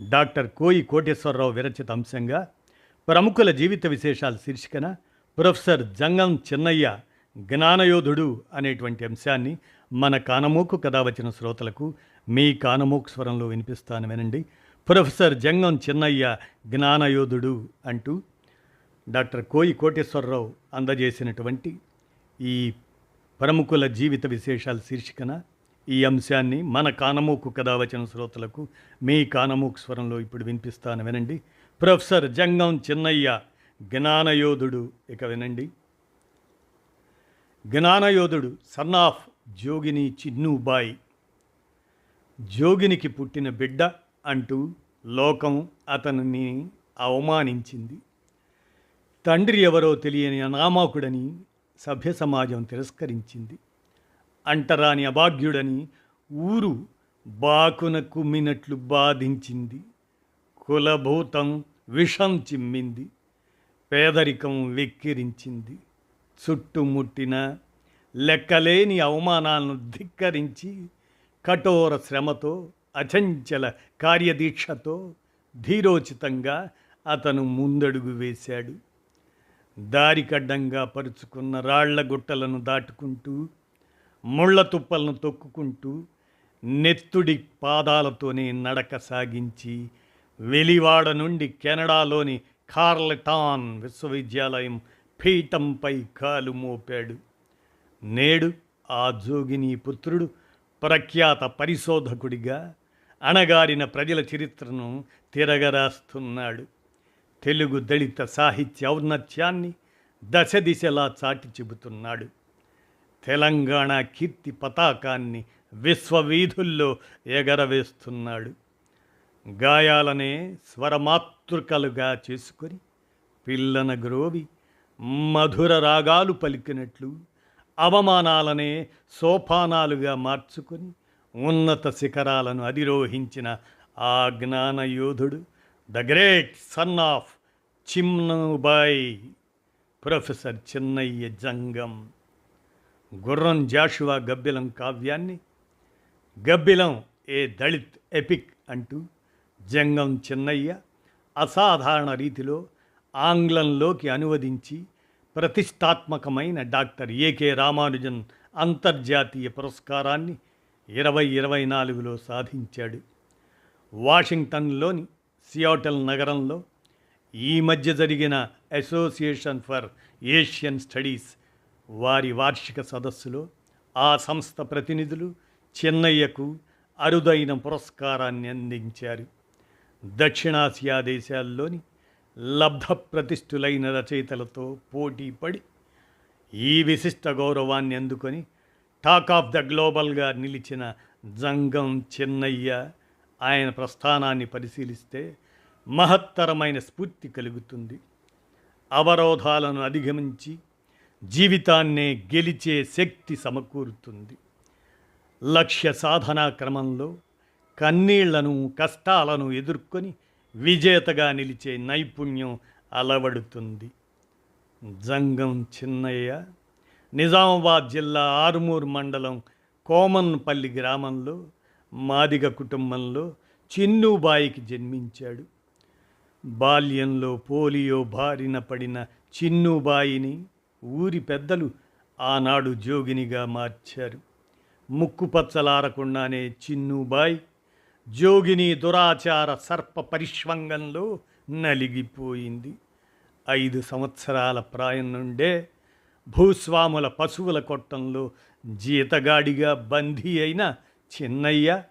Doctor కోయి కోటేశ్వరరావు విరచిత అంశంగా ప్రముఖుల జీవిత విశేషాల శీర్షికన ప్రొఫెసర్ జంగం చిన్నయ్య జ్ఞానయోధుడు అనేటువంటి అంశాన్ని మన కానమోకు కథ వచ్చిన శ్రోతలకు మీ కానమోకు స్వరంలో వినిపిస్తాను వినండి. ప్రొఫెసర్ జంగం చిన్నయ్య జ్ఞానయోధుడు అంటూ డాక్టర్ కోయి కోటేశ్వరరావు అందజేసినటువంటి ఈ ప్రముఖుల జీవిత విశేషాల శీర్షికన ఈ అంశాన్ని మన కానమూకు కథ వచ్చిన శ్రోతలకు మీ కానమూకు స్వరంలో ఇప్పుడు వినిపిస్తాను వినండి. ప్రొఫెసర్ జంగం చిన్నయ్య జ్ఞానయోధుడు ఇక వినండి. జ్ఞానయోధుడు సన్ ఆఫ్ జోగిని చిన్నుబాయి. జోగినికి పుట్టిన బిడ్డ అంటూ లోకం అతనిని అవమానించింది. తండ్రి ఎవరో తెలియని అనామకుడని సభ్య సమాజం తిరస్కరించింది. అంటరాని అభాగ్యుడని ఊరు బాకున కుమ్మినట్లు బాధించింది. కులభూతం విషం చిమ్మింది. పేదరికం వెక్కిరించింది. చుట్టుముట్టిన లెక్కలేని అవమానాలను ధిక్కరించి కఠోర శ్రమతో అచంచల కార్యదీక్షతో ధీరోచితంగా అతను ముందడుగు వేశాడు. దారికడ్డంగా పరుచుకున్న రాళ్ళ గుట్టలను దాటుకుంటూ ముళ్ళ తుప్పలను తొక్కుకుంటూ నెత్తుడి పాదాలతోనే నడక సాగించి వెలివాడ నుండి కెనడాలోని కార్లటాన్ విశ్వవిద్యాలయం పీఠంపై కాలు మోపాడు. నేడు ఆ జోగిని పుత్రుడు ప్రఖ్యాత పరిశోధకుడిగా అణగారిన ప్రజల చరిత్రను తిరగరాస్తున్నాడు. తెలుగు దళిత సాహిత్య ఔన్నత్యాన్ని దశ దిశలా చాటి చెబుతున్నాడు. తెలంగాణ కీర్తి పతాకాన్ని విశ్వవీధుల్లో ఎగరవేస్తున్నాడు. గాయాలనే స్వరమాతృకలుగా చేసుకొని పిల్లన గ్రోవి మధుర రాగాలు పలికినట్లు అవమానాలనే సోపానాలుగా మార్చుకొని ఉన్నత శిఖరాలను అధిరోహించిన ఆ జ్ఞానయోధుడు the great son of Chimnubai professor Chinnaiah Jangam. Gurram Jashuva గబ్బిలం కావ్యాన్ని గబ్బిలం ఏ దళిత్ ఎపిక్ అంటూ జంగం చిన్నయ్య అసాధారణ రీతిలో ఆంగ్లంలోకి అనువదించి ప్రతిష్టాత్మకమైన డాక్టర్ ఏకే రామానుజన్ అంతర్జాతీయ పురస్కారాన్ని ఇరవై ఇరవై నాలుగులో సాధించాడు. వాషింగ్టన్లోని సియాటల్ నగరంలో ఈ మధ్య జరిగిన అసోసియేషన్ ఫర్ ఏషియన్ స్టడీస్ వారి వార్షిక సదస్సులో ఆ సంస్థ ప్రతినిధులు చెన్నయ్యకు అరుదైన పురస్కారాన్ని అందించారు. దక్షిణాసియా దేశాల్లోని లబ్ధ ప్రతిష్ఠులైన రచయితలతో పోటీ పడి ఈ విశిష్ట గౌరవాన్ని అందుకొని టాక్ ఆఫ్ ద గ్లోబల్గా నిలిచిన జంగం చెన్నయ్య ఆయన ప్రస్థానాన్ని పరిశీలిస్తే మహత్తరమైన స్ఫూర్తి కలుగుతుంది. అవరోధాలను అధిగమించి జీవితాన్నే గెలిచే శక్తి సమకూరుతుంది. లక్ష్య సాధనా క్రమంలో కన్నీళ్ళను కష్టాలను ఎదుర్కొని విజేతగా నిలిచే నైపుణ్యం అలవడుతుంది. జంగం చిన్నయ్య నిజామాబాద్ జిల్లా ఆరుమూరు మండలం కోమన్పల్లి గ్రామంలో మాదిగ కుటుంబంలో చిన్నుబాయికి జన్మించాడు. బాల్యంలో పోలియో బారిన పడిన చిన్నుబాయిని ఊరి పెద్దలు ఆనాడు జోగినిగా మార్చారు. ముక్కు పచ్చలారకుండానే చిన్నుబాయ్ జోగిని దురాచార సర్ప పరిష్వంగంలో నలిగిపోయింది. ఐదు సంవత్సరాల ప్రాయం నుండే భూస్వాముల పశువుల కొట్టంలో జీతగాడిగా బందీ అయిన చిన్నయ్య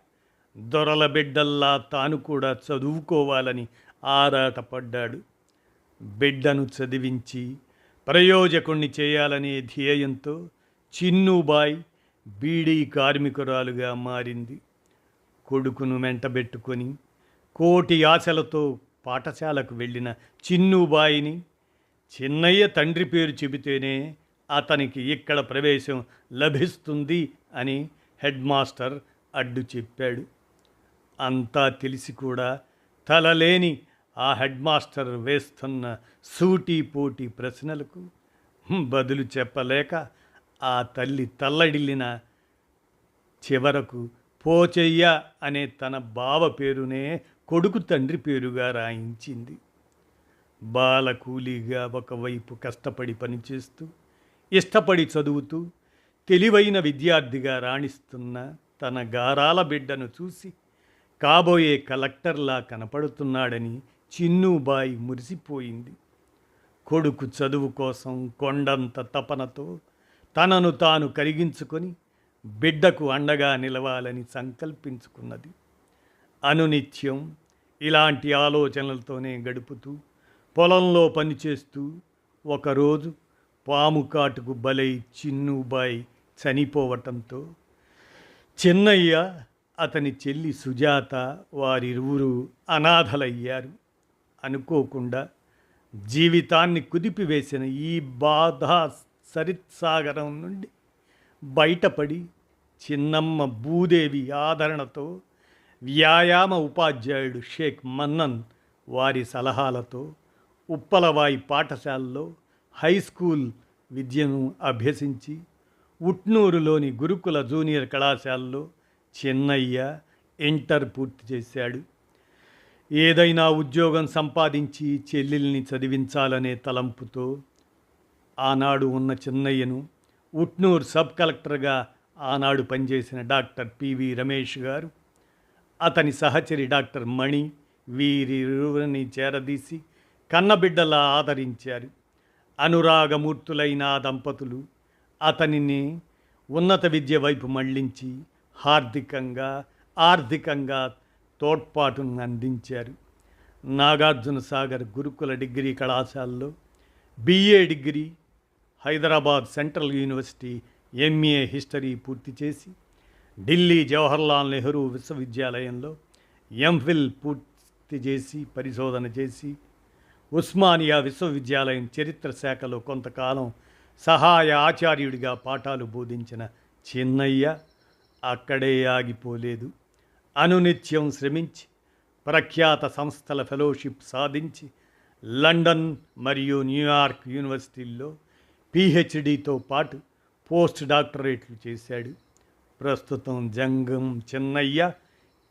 దొరల బిడ్డల్లా తాను కూడా చదువుకోవాలని ఆరాటపడ్డాడు. బిడ్డను చదివించి ప్రయోజకుణ్ణి చేయాలనే ధ్యేయంతో చిన్నుబాయ్ బీడీ కార్మికురాలుగా మారింది. కొడుకును వెంటబెట్టుకొని కోటి ఆశలతో పాఠశాలకు వెళ్ళిన చిన్నుబాయిని చిన్నయ్య తండ్రి పేరు చెబితేనే అతనికి ఇక్కడ ప్రవేశం లభిస్తుంది అని హెడ్ మాస్టర్ అడ్డు చెప్పాడు. అంతా తెలిసి కూడా తలలేని ఆ హెడ్ మాస్టర్ వేస్తున్న సూటిపోటి ప్రశ్నలకు బదులు చెప్పలేక ఆ తల్లి తల్లడిల్లిన చివరకు పోచయ్య అనే తన బావ పేరునే కొడుకు తండ్రి పేరుగా రాయించింది. బాల కూలీగా ఒకవైపు కష్టపడి పనిచేస్తూ ఇష్టపడి చదువుతూ తెలివైన విద్యార్థిగా రాణిస్తున్న తన గారాల బిడ్డను చూసి కాబోయే కలెక్టర్లా కనపడుతున్నాడని చిన్నుబాయి మురిసిపోయింది. కొడుకు చదువు కోసం కొండంత తపనతో తనను తాను కరిగించుకొని బిడ్డకు అండగా నిలవాలని సంకల్పించుకున్నది. అనునిత్యం ఇలాంటి ఆలోచనలతోనే గడుపుతూ పొలంలో పనిచేస్తూ ఒకరోజు పాము కాటుకు బలై చిన్నుబాయి చనిపోవటంతో చిన్నయ్య అతని చెల్లి సుజాత వారిరువురు అనాథలయ్యారు. అనుకోకుండా జీవితాన్ని కుదిపివేసిన ఈ బాధ సరిత్సాగరం నుండి బయటపడి చిన్నమ్మ భూదేవి ఆదరణతో వ్యాయామ ఉపాధ్యాయుడు షేక్ మన్నన్ వారి సలహాలతో ఉప్పలవాయి పాఠశాలలో హై స్కూల్ విద్యను అభ్యసించి ఉట్నూరులోని గురుకుల జూనియర్ కళాశాలలో చెన్నయ్య ఇంటర్ పూర్తి చేశాడు. ఏదైనా ఉద్యోగం సంపాదించి చెల్లెల్ని చదివించాలనే తలంపుతో ఆనాడు ఉన్న చిన్నయ్యను ఉట్నూర్ సబ్ కలెక్టర్గా ఆనాడు పనిచేసిన డాక్టర్ పివి రమేష్ గారు అతని సహచరి డాక్టర్ మణి వీరిరువురిని చేరదీసి కన్నబిడ్డలా ఆదరించారు. అనురాగమూర్తులైన ఆ దంపతులు అతనిని ఉన్నత విద్య వైపు మళ్ళించి హార్దికంగా ఆర్థికంగా తోడ్పాటును అందించారు. నాగార్జున సాగర్ గురుకుల డిగ్రీ కళాశాలలో BA degree Hyderabad central university MA history పూర్తి చేసి ఢిల్లీ జవహర్లాల్ నెహ్రూ విశ్వవిద్యాలయంలో ఎంఫిల్ పూర్తి చేసి పరిశోధన చేసి ఉస్మానియా విశ్వవిద్యాలయం చరిత్ర శాఖలో కొంతకాలం సహాయ ఆచార్యుడిగా పాఠాలు బోధించిన చిన్నయ్య అక్కడే ఆగిపోలేదు. అనునిత్యం శ్రమించి ప్రఖ్యాత సంస్థల ఫెలోషిప్ సాధించి లండన్ మరియు న్యూయార్క్ యూనివర్సిటీల్లో పీహెచ్డీతో పాటు పోస్ట్ డాక్టరేట్లు చేశాడు. ప్రస్తుతం జంగం చిన్నయ్య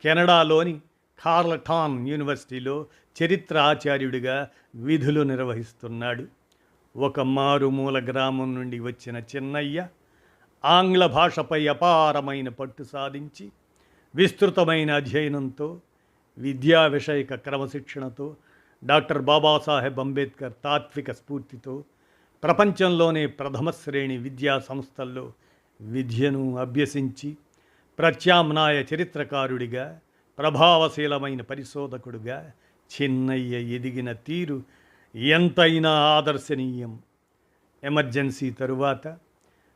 కెనడాలోని కార్లటాన్ యూనివర్సిటీలో చరిత్ర ఆచార్యుడిగా విధులు నిర్వహిస్తున్నాడు. ఒక మారుమూల గ్రామం నుండి వచ్చిన చిన్నయ్య ఆంగ్ల భాషపై అపారమైన పట్టు సాధించి విస్తృతమైన అధ్యయనంతో విద్యా విషయక క్రమశిక్షణతో డాక్టర్ బాబాసాహెబ్ అంబేద్కర్ తాత్విక స్ఫూర్తితో ప్రపంచంలోనే ప్రథమ శ్రేణి విద్యా సంస్థల్లో విద్యను అభ్యసించి ప్రత్యామ్నాయ చరిత్రకారుడిగా ప్రభావశీలమైన పరిశోధకుడుగా చిన్నయ్య ఎదిగిన తీరు ఎంతైనా ఆదర్శనీయం. ఎమర్జెన్సీ తరువాత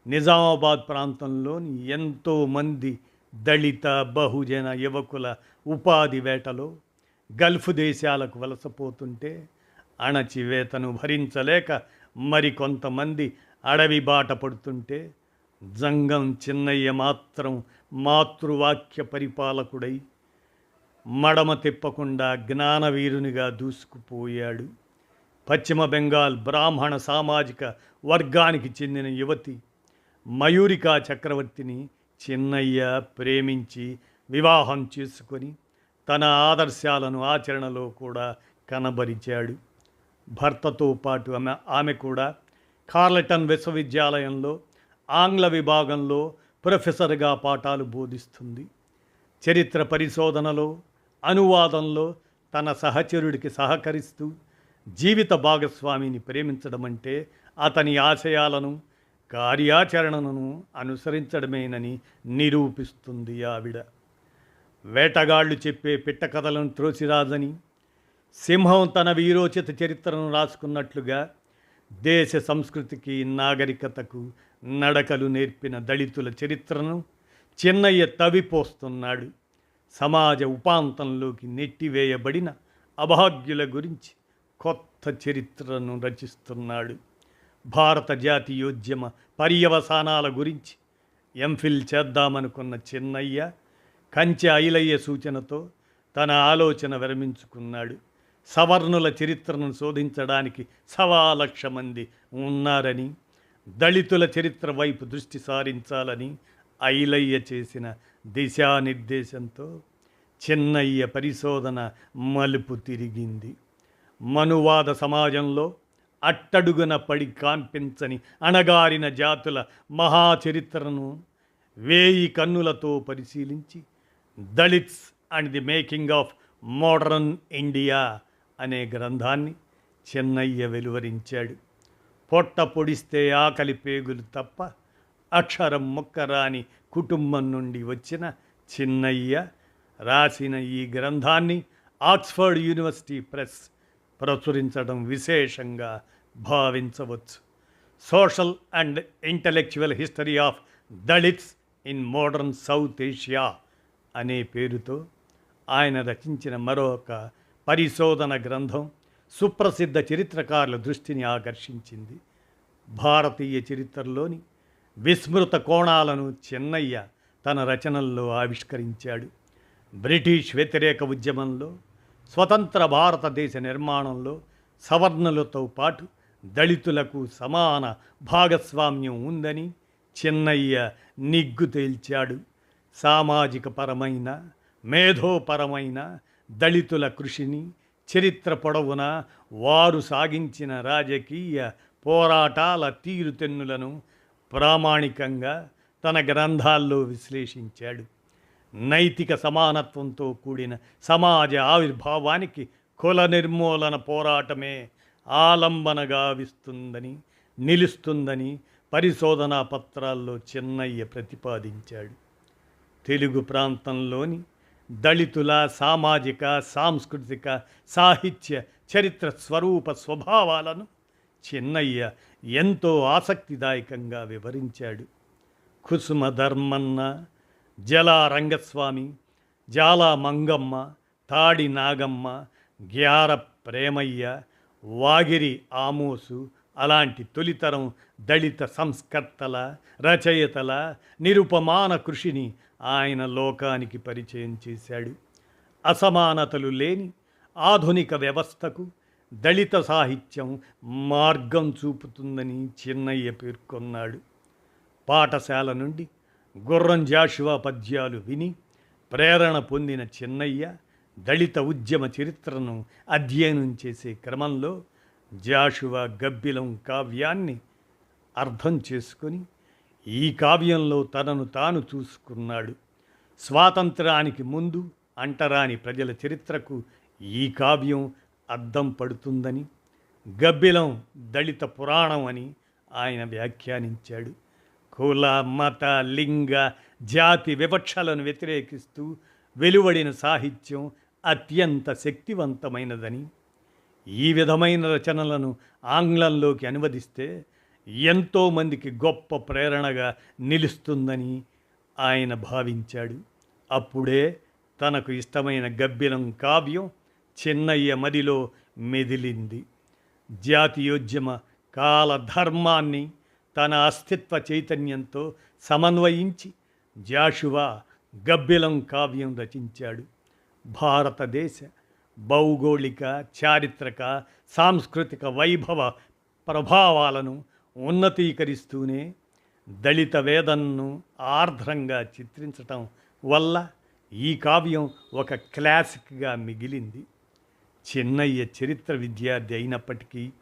నిజామాబాద్ ప్రాంతంలోని ఎంతోమంది దళిత బహుజన యువకుల ఉపాధి వేటలో గల్ఫ్ దేశాలకు వలసపోతుంటే అణచివేతను భరించలేక మరికొంతమంది అడవి బాట పడుతుంటే జంగం చిన్నయ్య మాత్రం మాతృవాక్య పరిపాలకుడై మడమ తిప్పకుండా జ్ఞానవీరునిగా దూసుకుపోయాడు. పశ్చిమ బెంగాల్ బ్రాహ్మణ సామాజిక వర్గానికి చెందిన యువతి మయూరికా చక్రవర్తిని చిన్నయ్య ప్రేమించి వివాహం చేసుకొని తన ఆదర్శాలను ఆచరణలో కూడా కనబరిచాడు. భర్తతో పాటు ఆమె ఆమె కూడా కార్లటన్ విశ్వవిద్యాలయంలో ఆంగ్ల విభాగంలో ప్రొఫెసర్గా పాఠాలు బోధిస్తుంది. చరిత్ర పరిశోధనలో అనువాదంలో తన సహచరుడికి సహకరిస్తూ జీవిత భాగస్వామిని ప్రేమించడం అంటే అతని ఆశయాలను కార్యాచరణను అనుసరించడమేనని నిరూపిస్తుంది ఆవిడ. వేటగాళ్ళు చెప్పే పిట్ట కథలను త్రోసిరాదని సింహం తన వీరోచిత చరిత్రను రాసుకున్నట్లుగా దేశ సంస్కృతికి నాగరికతకు నడకలు నేర్పిన దళితుల చరిత్రను చిన్నయ్య తవిపోస్తున్నాడు సమాజ ఉపాంతంలోకి నెట్టివేయబడిన అభాగ్యుల గురించి కొత్త చరిత్రను రచిస్తున్నాడు. భారత జాతీయోద్యమ పర్యవసానాల గురించి ఎంఫిల్ చేద్దామనుకున్న చిన్నయ్య కంచె ఐలయ్య సూచనతో తన ఆలోచన విరమించుకున్నాడు. సవర్ణుల చరిత్రను శోధించడానికి సవా లక్ష మంది ఉన్నారని దళితుల చరిత్ర వైపు దృష్టి సారించాలని ఐలయ్య చేసిన దిశానిర్దేశంతో చిన్నయ్య పరిశోధన మలుపు తిరిగింది. మనువాద సమాజంలో అట్టడుగున పడి కాన్పించని అణగారిన జాతుల మహాచరిత్రను వేయి కన్నులతో పరిశీలించి Dalits and the making of modern India అనే గ్రంథాన్ని చెన్నయ్య వెలువరించాడు. పొట్ట పొడిస్తే ఆకలి పేగులు తప్ప అక్షరం మొక్కరాని కుటుంబం నుండి వచ్చిన చిన్నయ్య రాసిన ఈ గ్రంథాన్ని ఆక్స్ఫర్డ్ యూనివర్సిటీ ప్రెస్ ప్రచురించడం విశేషంగా భావించవచ్చు. Social and intellectual history of Dalits in modern South Asia అనే పేరుతో ఆయన రచించిన మరొక పరిశోధన గ్రంథం సుప్రసిద్ధ చరిత్రకారుల దృష్టిని ఆకర్షించింది. భారతీయ చరిత్రలోని విస్మృత కోణాలను చెన్నయ్య తన రచనల్లో ఆవిష్కరించాడు. బ్రిటిష్ వ్యతిరేక ఉద్యమంలో స్వతంత్ర భారతదేశ నిర్మాణంలో సవర్ణులతో పాటు దళితులకు సమాన భాగస్వామ్యం ఉందని చిన్నయ్య నిగ్గు తేల్చాడు. సామాజిక పరమైన మేధోపరమైన దళితుల కృషిని చరిత్ర పొడవున వారు సాగించిన రాజకీయ పోరాటాల తీరుతెన్నులను ప్రామాణికంగా తన గ్రంథాల్లో విశ్లేషించాడు. నైతిక సమానత్వంతో కూడిన సమాజ ఆవిర్భావానికి కుల నిర్మూలన పోరాటమే ఆలంబనగా విస్తుందని నిలుస్తుందని పరిశోధనా పత్రాల్లో చెన్నయ్య ప్రతిపాదించాడు. తెలుగు ప్రాంతంలోని దళితుల సామాజిక సాంస్కృతిక సాహిత్య చరిత్ర స్వరూప స్వభావాలను చెన్నయ్య ఎంతో ఆసక్తిదాయకంగా వివరించాడు. కుసుమ ధర్మన్న జలా రంగస్వామి జాలా మంగమ్మ తాడి నాగమ్మ గ్యార ప్రేమయ్య వాగిరి ఆమోసు అలాంటి తొలితరం దళిత సంస్కర్తల రచయితల నిరుపమాన కృషిని ఆయన లోకానికి పరిచయం చేశాడు. అసమానతలు లేని ఆధునిక వ్యవస్థకు దళిత సాహిత్యం మార్గం చూపుతుందని చిన్నయ్య పేర్కొన్నాడు. పాఠశాల నుండి గుర్రం జాషువా పద్యాలు విని ప్రేరణ పొందిన చిన్నయ్య దళిత ఉద్యమ చరిత్రను అధ్యయనం చేసే క్రమంలో జాషువా గబ్బిలం కావ్యాన్ని అర్థం చేసుకొని ఈ కావ్యంలో తనను తాను చూసుకున్నాడు. స్వాతంత్రానికి ముందు అంటరాని ప్రజల చరిత్రకు ఈ కావ్యం అద్దం పడుతుందని గబ్బిలం దళిత పురాణం అని ఆయన వ్యాఖ్యానించాడు. కుల మత లింగ జాతి వివక్షలను వ్యతిరేకిస్తూ వెలువడిన సాహిత్యం అత్యంత శక్తివంతమైనదని. ఈ విధమైన రచనలను ఆంగ్లంలోకి అనువదిస్తే ఎంతోమందికి గొప్ప ప్రేరణగా నిలుస్తుందని ఆయన భావించాడు. అప్పుడే తనకు ఇష్టమైన గబ్బిలం కావ్యం చిన్నయ్య మదిలో మెదిలింది. జాతీయోద్యమ కాలధర్మాన్ని తన అస్తిత్వ చైతన్యంతో సమన్వయించి జాషువా గబ్బిలం కావ్యం రచించాడు. భారతదేశ భౌగోళిక చారిత్రక సాంస్కృతిక వైభవ ప్రభావాలను ఉన్నతీకరిస్తూనే దళిత వేదనను ఆర్ద్రంగా చిత్రించటం వల్ల ఈ కావ్యం ఒక క్లాసిక్గా మిగిలింది. చిన్నయ్య చరిత్ర విద్యార్థి అయినప్పటికీ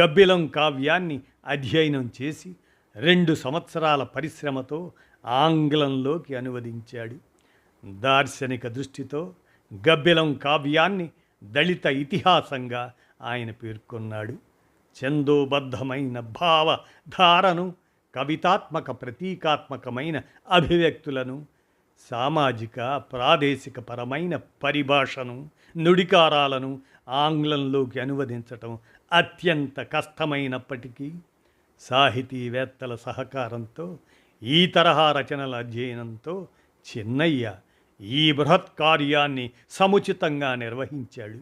గబ్బిలం కావ్యాన్ని అధ్యయనం చేసి రెండు సంవత్సరాల పరిశ్రమతో ఆంగ్లంలోకి అనువదించాడు. దార్శనిక దృష్టితో గబ్బిలం కావ్యాన్ని దళిత ఇతిహాసంగా ఆయన పేర్కొన్నాడు. చందోబద్ధమైన భావధారను కవితాత్మక ప్రతీకాత్మకమైన అభివ్యక్తులను సామాజిక ప్రాదేశిక పరమైన పరిభాషను నుడికారాలను ఆంగ్లంలోకి అనువదించటం అత్యంత కష్టమైనప్పటికీ సాహితీవేత్తల సహకారంతో ఈ తరహా రచనల అధ్యయనంతో చిన్నయ్య ఈ బృహత్ కార్యాన్ని సముచితంగా నిర్వహించాడు.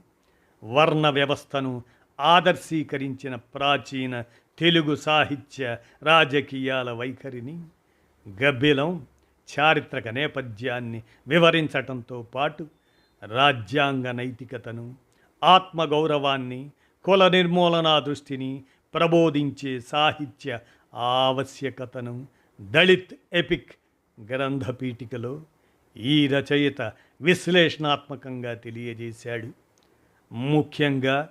వర్ణ వ్యవస్థను ఆదర్శీకరించిన ప్రాచీన తెలుగు సాహిత్య రాజకీయాల వైఖరిని గబ్బిలం చారిత్రక నేపథ్యాన్ని వివరించటంతో పాటు రాజ్యాంగ నైతికతను ఆత్మగౌరవాన్ని కుల నిర్మూలనా దృష్టిని ప్రబోధించే సాహిత్య ఆవశ్యకతను దళిత్ ఎపిక్ గ్రంథపీఠికలో ఈ రచయిత విశ్లేషణాత్మకంగా తెలియజేశాడు. ముఖ్యంగా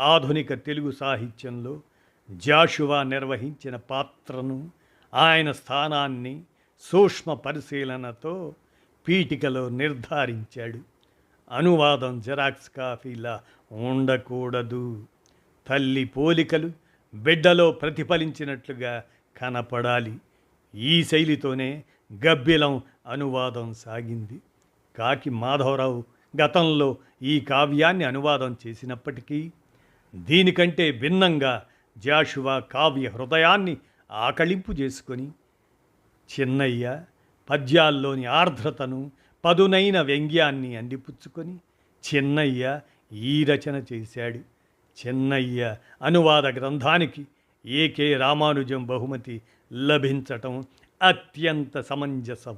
ఆధునిక తెలుగు సాహిత్యంలో జాషువా నిర్వహించిన పాత్రను ఆయన స్థానాన్ని సూక్ష్మ పరిశీలనతో పీఠికలో నిర్ధారించాడు. అనువాదం జెరాక్స్ కాపీలా ఉండకూడదు. తల్లి పోలికలు బిడ్డలో ప్రతిఫలించినట్లుగా కనపడాలి. ఈ శైలితోనే గబ్బిలం అనువాదం సాగింది. కాకి మాధవరావు గతంలో ఈ కావ్యాన్ని అనువాదం చేసినప్పటికీ దీనికంటే భిన్నంగా జాషువా కావ్య హృదయాన్ని ఆకళింపు చేసుకొని చిన్నయ్య పద్యాల్లోని ఆర్ద్రతను పదునైన వ్యంగ్యాన్ని అందిపుచ్చుకొని చిన్నయ్య ఈ రచన చేశాడు. చిన్నయ్య అనువాద గ్రంథానికి ఏకే రామానుజం బహుమతి లభించటం అత్యంత సమంజసం.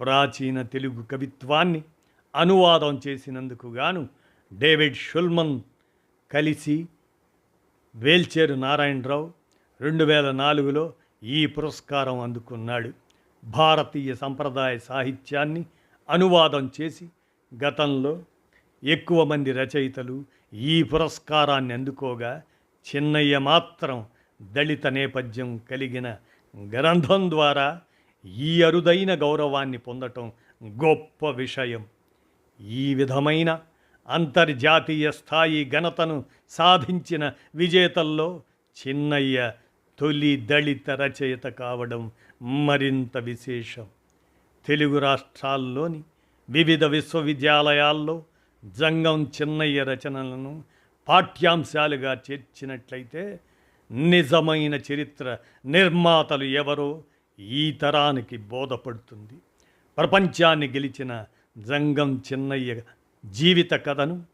ప్రాచీన తెలుగు కవిత్వాన్ని అనువాదం చేసినందుకు గాను డేవిడ్ షుల్మన్ కలిసి వేల్చేరు నారాయణరావు రెండు వేల నాలుగులో ఈ పురస్కారం అందుకున్నాడు. భారతీయ సంప్రదాయ సాహిత్యాన్ని అనువాదం చేసి గతంలో ఎక్కువ మంది రచయితలు ఈ పురస్కారాన్ని అందుకోగా చిన్నయ్య మాత్రం దళిత నేపథ్యం కలిగిన గ్రంథం ద్వారా ఈ అరుదైన గౌరవాన్ని పొందటం గొప్ప విషయం. ఈ విధమైన అంతర్జాతీయ స్థాయి ఘనతను సాధించిన విజేతల్లో చిన్నయ్య తొలి దళిత రచయిత కావడం మరింత విశేషం. తెలుగు రాష్ట్రాల్లోని వివిధ విశ్వవిద్యాలయాల్లో జంగం చిన్నయ్య రచనలను పాఠ్యాంశాలుగా చేర్చినట్లయితే నిజమైన చరిత్ర నిర్మాతలు ఎవరో ఈ తరానికి బోధపడుతుంది. ప్రపంచాన్ని గెలిచిన జంగం చిన్నయ్య జీవిత కథను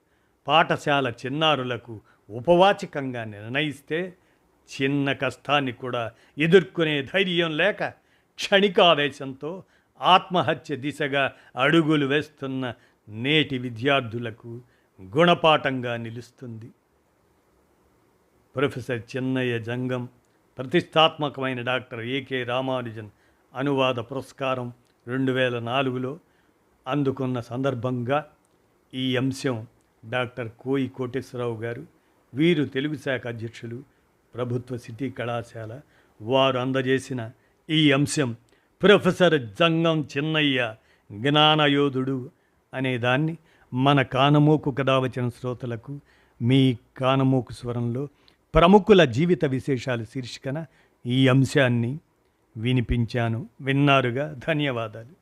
పాఠశాల చిన్నారులకు ఉపవాచకంగా నిర్ణయిస్తే చిన్న కష్టాన్ని కూడా ఎదుర్కొనే ధైర్యం లేక క్షణికావేశంతో ఆత్మహత్య దిశగా అడుగులు వేస్తున్న నేటి విద్యార్థులకు గుణపాఠంగా నిలుస్తుంది. ప్రొఫెసర్ చిన్నయ్య జంగం ప్రతిష్టాత్మకమైన డాక్టర్ ఏకే రామానుజన్ అనువాద పురస్కారం రెండు వేల నాలుగులో అందుకున్న సందర్భంగా ఈ అంశం డాక్టర్ కోయి కోటేశ్వరరావు గారు వీరు తెలుగు శాఖ అధ్యక్షులు ప్రభుత్వ సిటీ కళాశాల వారు అందజేసిన ఈ అంశం ప్రొఫెసర్ జంగం చిన్నయ్య జ్ఞానయోధుడు అనేదాన్ని మన కానమోకు కథ వచ్చిన శ్రోతలకు మీ కానమోకు స్వరంలో ప్రముఖుల జీవిత విశేషాలు శీర్షికన ఈ అంశాన్ని వినిపించాను. విన్నారుగా? ధన్యవాదాలు.